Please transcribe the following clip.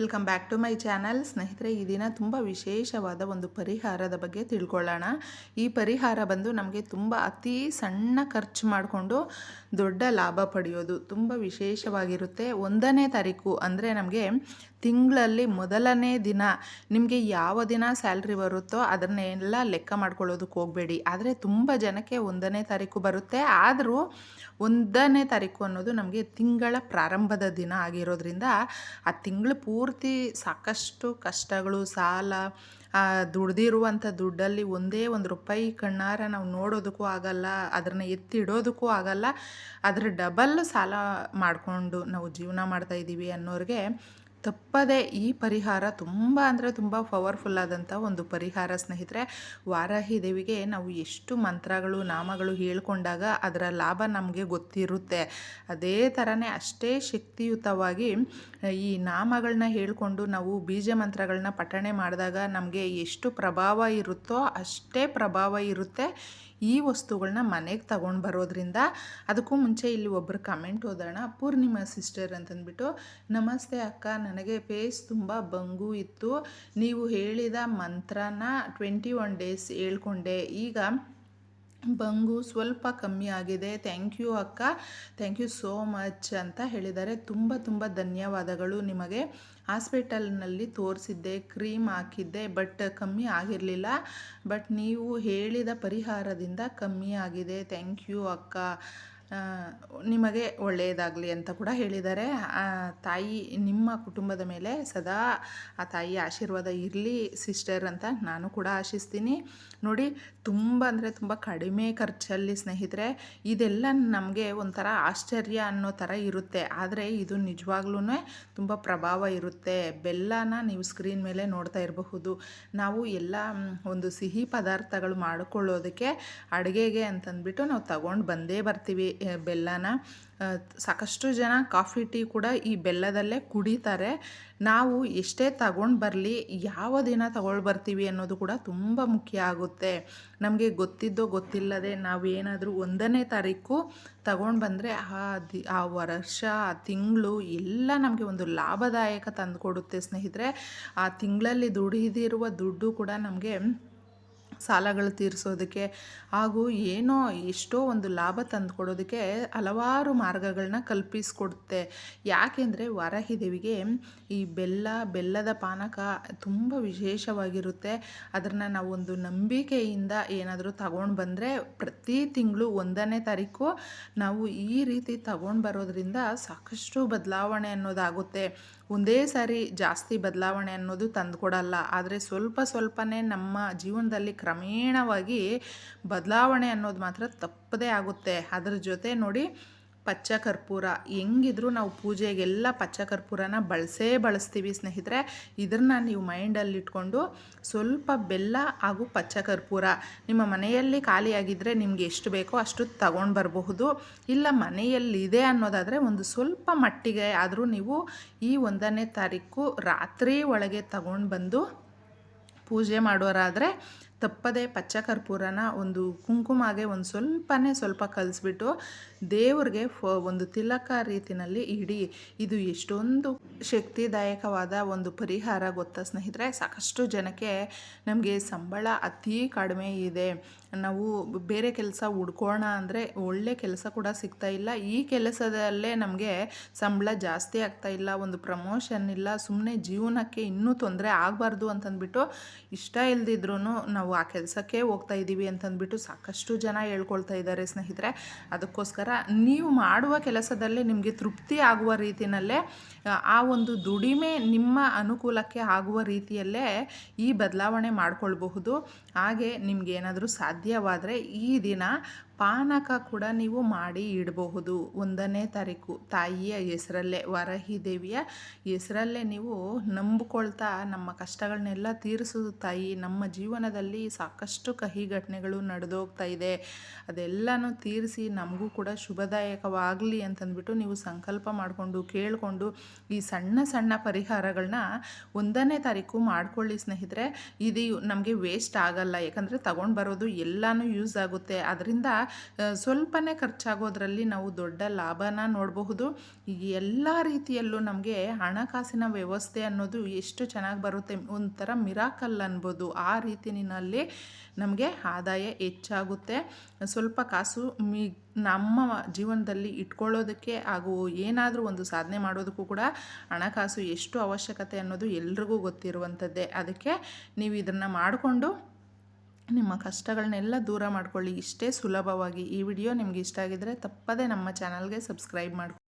Welcome back to my channel. ಸ್ನೇಹಿತರೆ, ಈ ದಿನ ತುಂಬ ವಿಶೇಷವಾದ ಒಂದು ಪರಿಹಾರದ ಬಗ್ಗೆ ತಿಳ್ಕೊಳ್ಳೋಣ. ಈ ಪರಿಹಾರ ಬಂದು ನಮಗೆ ತುಂಬ ಅತಿ ಸಣ್ಣ ಖರ್ಚು ಮಾಡಿಕೊಂಡು ದೊಡ್ಡ ಲಾಭ ಪಡೆಯೋದು ತುಂಬ ವಿಶೇಷವಾಗಿರುತ್ತೆ. ಒಂದನೇ ತಾರೀಕು ಅಂದರೆ ನಮಗೆ ತಿಂಗಳಲ್ಲಿ ಮೊದಲನೇ ದಿನ ನಿಮಗೆ ಯಾವ ದಿನ ಸ್ಯಾಲ್ರಿ ಬರುತ್ತೋ ಅದನ್ನೆಲ್ಲ ಲೆಕ್ಕ ಮಾಡ್ಕೊಳ್ಳೋದಕ್ಕೆ ಹೋಗಬೇಡಿ. ಆದರೆ ತುಂಬ ಜನಕ್ಕೆ ಒಂದನೇ ತಾರೀಕು ಬರುತ್ತೆ. ಆದರೂ ಒಂದನೇ ತಾರೀಕು ಅನ್ನೋದು ನಮಗೆ ತಿಂಗಳ ಪ್ರಾರಂಭದ ದಿನ ಆಗಿರೋದ್ರಿಂದ ಆ ತಿಂಗಳು ಪೂರ್ತಿ ಸಾಕಷ್ಟು ಕಷ್ಟಗಳು, ಸಾಲ ದುಡ್ದಿರುವಂಥ ದುಡ್ಡಲ್ಲಿ ಒಂದೇ ಒಂದು ರೂಪಾಯಿ ಕಣ್ಣಾರ ನಾವು ನೋಡೋದಕ್ಕೂ ಆಗಲ್ಲ, ಅದನ್ನು ಎತ್ತಿಡೋದಕ್ಕೂ ಆಗಲ್ಲ. ಅದರ ಡಬಲ್ ಸಾಲ ಮಾಡಿಕೊಂಡು ನಾವು ಜೀವನ ಮಾಡ್ತಾಯಿದ್ದೀವಿ ಅನ್ನೋರಿಗೆ ತಪ್ಪದೆ ಈ ಪರಿಹಾರ ತುಂಬ ಅಂದರೆ ತುಂಬ ಪವರ್ಫುಲ್ ಆದಂಥ ಒಂದು ಪರಿಹಾರ, ಸ್ನೇಹಿತರೆ. ವಾರಾಹಿ ದೇವಿಗೆ ನಾವು ಎಷ್ಟು ಮಂತ್ರಗಳು, ನಾಮಗಳು ಹೇಳ್ಕೊಂಡಾಗ ಅದರ ಲಾಭ ನಮಗೆ ಗೊತ್ತಿರುತ್ತೆ. ಅದೇ ಥರನೇ ಅಷ್ಟೇ ಶಕ್ತಿಯುತವಾಗಿ ಈ ನಾಮಗಳನ್ನ ಹೇಳಿಕೊಂಡು ನಾವು ಬೀಜ ಮಂತ್ರಗಳನ್ನ ಪಠಣೆ ಮಾಡಿದಾಗ ನಮಗೆ ಎಷ್ಟು ಪ್ರಭಾವ ಇರುತ್ತೋ ಅಷ್ಟೇ ಪ್ರಭಾವ ಇರುತ್ತೆ. ಈ ವಸ್ತುಗಳನ್ನ ಮನೆಗೆ ತಗೊಂಡು ಬರೋದ್ರಿಂದ ಅದಕ್ಕೂ ಮುಂಚೆ ಇಲ್ಲಿ ಒಬ್ಬರು ಕಮೆಂಟ್ ಓದೋಣ ಪೂರ್ಣಿಮಾ ಸಿಸ್ಟರ್ ಅಂತಂದ್ಬಿಟ್ಟು, ನಮಸ್ತೆ ಅಕ್ಕ, ನನಗೆ ಫೇಸ್ ತುಂಬ ಬಂಗು ಇತ್ತು. ನೀವು ಹೇಳಿದ ಮಂತ್ರನ ಟ್ವೆಂಟಿ ಒನ್ ಡೇಸ್ ಹೇಳ್ಕೊಂಡೆ. ಈಗ ಬಂಗು ಸ್ವಲ್ಪ ಕಮ್ಮಿ ಆಗಿದೆ. ಥ್ಯಾಂಕ್ ಯು ಅಕ್ಕ. ಥ್ಯಾಂಕ್ ಯು ಸೋ ಮಚ್ ಅಂತ ಹೇಳಿದ್ದಾರೆ. ತುಂಬ ತುಂಬ ಧನ್ಯವಾದಗಳು ನಿಮಗೆ. ಹಾಸ್ಪಿಟಲ್ನಲ್ಲಿ ತೋರಿಸಿದ್ದೆ, ಕ್ರೀಮ್ ಹಾಕಿದ್ದೆ ಬಟ್ ಕಮ್ಮಿ ಆಗಿರಲಿಲ್ಲ. ಬಟ್ ನೀವು ಹೇಳಿದ ಪರಿಹಾರದಿಂದ ಕಮ್ಮಿ ಆಗಿದೆ. ಥ್ಯಾಂಕ್ ಯು ಅಕ್ಕ. ನಿಮಗೆ ಒಳ್ಳೆಯದಾಗಲಿ ಅಂತ ಕೂಡ ಹೇಳಿದ್ದಾರೆ. ತಾಯಿ ನಿಮ್ಮ ಕುಟುಂಬದ ಮೇಲೆ ಸದಾ ಆ ತಾಯಿ ಆಶೀರ್ವಾದ ಇರಲಿ ಸಿಸ್ಟರ್ ಅಂತ ನಾನು ಕೂಡ ಆಶಿಸ್ತೀನಿ. ನೋಡಿ, ತುಂಬ ಅಂದರೆ ತುಂಬ ಕಡಿಮೆ ಖರ್ಚಲ್ಲಿ ಸ್ನೇಹಿತರೆ, ಇದೆಲ್ಲ ನಮಗೆ ಒಂಥರ ಆಶ್ಚರ್ಯ ಅನ್ನೋ ಥರ ಇರುತ್ತೆ. ಆದರೆ ಇದು ನಿಜವಾಗ್ಲೂ ತುಂಬ ಪ್ರಭಾವ ಇರುತ್ತೆ. ಬೆಲ್ಲನ ನೀವು ಸ್ಕ್ರೀನ್ ಮೇಲೆ ನೋಡ್ತಾ ಇರಬಹುದು. ನಾವು ಎಲ್ಲ ಒಂದು ಸಿಹಿ ಪದಾರ್ಥಗಳು ಮಾಡಿಕೊಳ್ಳೋದಕ್ಕೆ ಅಡುಗೆಗೆ ಅಂತಂದ್ಬಿಟ್ಟು ನಾವು ತಗೊಂಡು ಬಂದೇ ಬರ್ತೀವಿ. ಬೆಲ್ಲನ ಸಾಕಷ್ಟು ಜನ ಕಾಫಿ ಟೀ ಕೂಡ ಈ ಬೆಲ್ಲದಲ್ಲೇ ಕುಡಿತಾರೆ. ನಾವು ಎಷ್ಟೇ ತಗೊಂಡು ಬರಲಿ, ಯಾವ ದಿನ ತಗೊಳ್ಳಿ ಬರ್ತೀವಿ ಅನ್ನೋದು ಕೂಡ ತುಂಬ ಮುಖ್ಯ ಆಗುತ್ತೆ. ನಮಗೆ ಗೊತ್ತಿದ್ದೋ ಗೊತ್ತಿಲ್ಲದೆ ನಾವು ಏನಾದರೂ ಒಂದನೇ ತಾರೀಕು ತಗೊಂಡು ಬಂದರೆ ಆ ದಿ, ಆ ವರ್ಷ, ಆ ತಿಂಗಳು ಎಲ್ಲ ನಮಗೆ ಒಂದು ಲಾಭದಾಯಕ ತಂದುಕೊಡುತ್ತೆ ಸ್ನೇಹಿತರೆ. ಆ ತಿಂಗಳಲ್ಲಿ ದುಡಿದಿರುವ ದುಡ್ಡು ಕೂಡ ನಮಗೆ ಸಾಲಗಳು ತೀರಿಸೋದಕ್ಕೆ ಹಾಗೂ ಏನೋ ಎಷ್ಟೋ ಒಂದು ಲಾಭ ತಂದು ಕೊಡೋದಕ್ಕೆ ಹಲವಾರು ಮಾರ್ಗಗಳನ್ನ ಕಲ್ಪಿಸ್ಕೊಡುತ್ತೆ. ಯಾಕೆಂದರೆ ವರಹಿದೇವಿಗೆ ಈ ಬೆಲ್ಲ, ಬೆಲ್ಲದ ಪಾನಕ ತುಂಬ ವಿಶೇಷವಾಗಿರುತ್ತೆ. ಅದನ್ನು ನಾವು ಒಂದು ನಂಬಿಕೆಯಿಂದ ಏನಾದರೂ ತಗೊಂಡು ಬಂದರೆ ಪ್ರತಿ ತಿಂಗಳು ಒಂದನೇ ತಾರೀಕು ನಾವು ಈ ರೀತಿ ತಗೊಂಡು ಬರೋದ್ರಿಂದ ಸಾಕಷ್ಟು ಬದಲಾವಣೆ ಅನ್ನೋದಾಗುತ್ತೆ. ಒಂದೇ ಸಾರಿ ಜಾಸ್ತಿ ಬದಲಾವಣೆ ಅನ್ನೋದು ತಂದುಕೊಡಲ್ಲ. ಆದರೆ ಸ್ವಲ್ಪ ಸ್ವಲ್ಪನೇ ನಮ್ಮ ಜೀವನದಲ್ಲಿ ಕ್ರಮೇಣವಾಗಿ ಬದಲಾವಣೆ ಅನ್ನೋದು ಮಾತ್ರ ತಪ್ಪದೇ ಆಗುತ್ತೆ. ಅದರ ಜೊತೆ ನೋಡಿ ಪಚ್ಚ ಕರ್ಪೂರ ಹೆಂಗಿದ್ರು ನಾವು ಪೂಜೆಗೆಲ್ಲ ಪಚ್ಚ ಕರ್ಪೂರನ ಬಳಸೇ ಬಳಸ್ತೀವಿ ಸ್ನೇಹಿತರೆ. ಇದನ್ನು ನೀವು ಮೈಂಡಲ್ಲಿ ಇಟ್ಕೊಂಡು ಸ್ವಲ್ಪ ಬೆಲ್ಲ ಹಾಗೂ ಪಚ್ಚ ಕರ್ಪೂರ ನಿಮ್ಮ ಮನೆಯಲ್ಲಿ ಖಾಲಿಯಾಗಿದ್ದರೆ ನಿಮಗೆ ಎಷ್ಟು ಬೇಕೋ ಅಷ್ಟು ತಗೊಂಡು ಬರಬಹುದು. ಇಲ್ಲ ಮನೆಯಲ್ಲಿದೆ ಅನ್ನೋದಾದರೆ ಒಂದು ಸ್ವಲ್ಪ ಮಟ್ಟಿಗೆ ಆದರೂ ನೀವು ಈ ಒಂದನೇ ತಾರೀಕು ರಾತ್ರಿ ಒಳಗೆ ತಗೊಂಡು ಬಂದು ಪೂಜೆ ಮಾಡೋರಾದರೆ ತಪ್ಪದೆ ಪಚ್ಚ ಕರ್ಪೂರನ ಒಂದು ಕುಂಕುಮಗೆ ಒಂದು ಸ್ವಲ್ಪನೇ ಸ್ವಲ್ಪ ಕಲಿಸ್ಬಿಟ್ಟು ದೇವ್ರಿಗೆ ಫ ಒಂದು ತಿಲಕ ರೀತಿಯಲ್ಲಿ ಇಡಿ. ಇದು ಎಷ್ಟೊಂದು ಶಕ್ತಿದಾಯಕವಾದ ಒಂದು ಪರಿಹಾರ ಗೊತ್ತಾ ಸ್ನೇಹಿತರೆ. ಸಾಕಷ್ಟು ಜನಕ್ಕೆ ನಮಗೆ ಸಂಬಳ ಅತಿ ಕಡಿಮೆ ಇದೆ. ನಾವು ಬೇರೆ ಕೆಲಸ ಹುಡ್ಕೋಣ ಅಂದರೆ ಒಳ್ಳೆ ಕೆಲಸ ಕೂಡ ಸಿಗ್ತಾ ಇಲ್ಲ. ಈ ಕೆಲಸದಲ್ಲೇ ನಮಗೆ ಸಂಬಳ ಜಾಸ್ತಿ ಆಗ್ತಾ ಇಲ್ಲ, ಒಂದು ಪ್ರಮೋಷನ್ ಇಲ್ಲ ಸುಮ್ಮನೆ ಜೀವನಕ್ಕೆ ಇನ್ನೂ ತೊಂದರೆ ಆಗಬಾರ್ದು ಅಂತಂದ್ಬಿಟ್ಟು ಇಷ್ಟ ಇಲ್ಲದಿದ್ರೂ ನಾವು ಆ ಕೆಲಸಕ್ಕೆ ಹೋಗ್ತಾ ಇದ್ದೀವಿ ಅಂತಂದ್ಬಿಟ್ಟು ಸಾಕಷ್ಟು ಜನ ಹೇಳ್ಕೊಳ್ತಾ ಇದ್ದಾರೆ ಸ್ನೇಹಿತರೆ. ಅದಕ್ಕೋಸ್ಕರ ನೀವು ಮಾಡುವ ಕೆಲಸದಲ್ಲಿ ನಿಮಗೆ ತೃಪ್ತಿ ಆಗುವ ರೀತಿಯಲ್ಲೇ ಆ ಒಂದು ದುಡಿಮೆ ನಿಮ್ಮ ಅನುಕೂಲಕ್ಕೆ ಆಗುವ ರೀತಿಯಲ್ಲೇ ಈ ಬದಲಾವಣೆ ಮಾಡಿಕೊಳ್ಬಹುದು. ಹಾಗೆ ನಿಮಗೇನಾದರೂ ಸಾಧ್ಯವಾದರೆ ಈ ದಿನ ಪಾನಕ ಕೂಡ ನೀವು ಮಾಡಿ ಇಡಬಹುದು. ಒಂದನೇ ತಾರೀಕು ತಾಯಿಯ ಹೆಸರಲ್ಲೇ ವರಹಿ ದೇವಿಯ ಹೆಸರಲ್ಲೇ ನೀವು ನಂಬಿಕೊಳ್ತಾ ನಮ್ಮ ಕಷ್ಟಗಳನ್ನೆಲ್ಲ ತೀರಿಸೋದು ತಾಯಿ, ನಮ್ಮ ಜೀವನದಲ್ಲಿ ಸಾಕಷ್ಟು ಕಹಿ ಘಟನೆಗಳು ನಡೆದೋಗ್ತಾ ಇದೆ. ಅದೆಲ್ಲನೂ ತೀರಿಸಿ ನಮಗೂ ಕೂಡ ಶುಭದಾಯಕವಾಗಲಿ ಅಂತಂದ್ಬಿಟ್ಟು ನೀವು ಸಂಕಲ್ಪ ಮಾಡಿಕೊಂಡು, ಕೇಳಿಕೊಂಡು ಈ ಸಣ್ಣ ಸಣ್ಣ ಪರಿಹಾರಗಳನ್ನ ಒಂದನೇ ತಾರೀಕು ಮಾಡ್ಕೊಳ್ಳಿ ಸ್ನೇಹಿತರೆ. ಇದು ನಮಗೆ ವೇಸ್ಟ್ ಆಗಲ್ಲ. ಯಾಕಂದರೆ ತಗೊಂಡು ಬರೋದು ಎಲ್ಲನೂ ಯೂಸ್ ಆಗುತ್ತೆ. ಅದರಿಂದ ಸ್ವಲ್ಪನೇ ಖರ್ಚಾಗೋದ್ರಲ್ಲಿ ನಾವು ದೊಡ್ಡ ಲಾಭನ ನೋಡಬಹುದು. ಎಲ್ಲ ರೀತಿಯಲ್ಲೂ ನಮಗೆ ಹಣಕಾಸಿನ ವ್ಯವಸ್ಥೆ ಅನ್ನೋದು ಎಷ್ಟು ಚೆನ್ನಾಗಿ ಬರುತ್ತೆ ಒಂಥರ ಮಿರಾಕಲ್ ಅನ್ಬೋದು. ಆ ರೀತಿನಲ್ಲಿ ನಮಗೆ ಆದಾಯ ಹೆಚ್ಚಾಗುತ್ತೆ. ಸ್ವಲ್ಪ ಕಾಸು ಮಿ, ನಮ್ಮ ಜೀವನದಲ್ಲಿ ಇಟ್ಕೊಳ್ಳೋದಕ್ಕೆ ಹಾಗೂ ಏನಾದರೂ ಒಂದು ಸಾಧನೆ ಮಾಡೋದಕ್ಕೂ ಕೂಡ ಹಣಕಾಸು ಎಷ್ಟು ಅವಶ್ಯಕತೆ ಅನ್ನೋದು ಎಲ್ರಿಗೂ ಗೊತ್ತಿರುವಂಥದ್ದೇ. ಅದಕ್ಕೆ ನೀವು ಇದನ್ನು ಮಾಡಿಕೊಂಡು ನಿಮ್ಮ ಕಷ್ಟಗಳನ್ನೆಲ್ಲ ದೂರ ಮಾಡ್ಕೊಳ್ಳಿ. ಇಷ್ಟೇ ಸುಲಭವಾಗಿ ಈ ವಿಡಿಯೋ ನಿಮ್ಗೆ ಇಷ್ಟ ಆಗಿದ್ರೆ ತಪ್ಪದೇ ನಮ್ಮ ಚಾನಲ್ಗೆ ಸಬ್ಸ್ಕ್ರೈಬ್ ಮಾಡಿ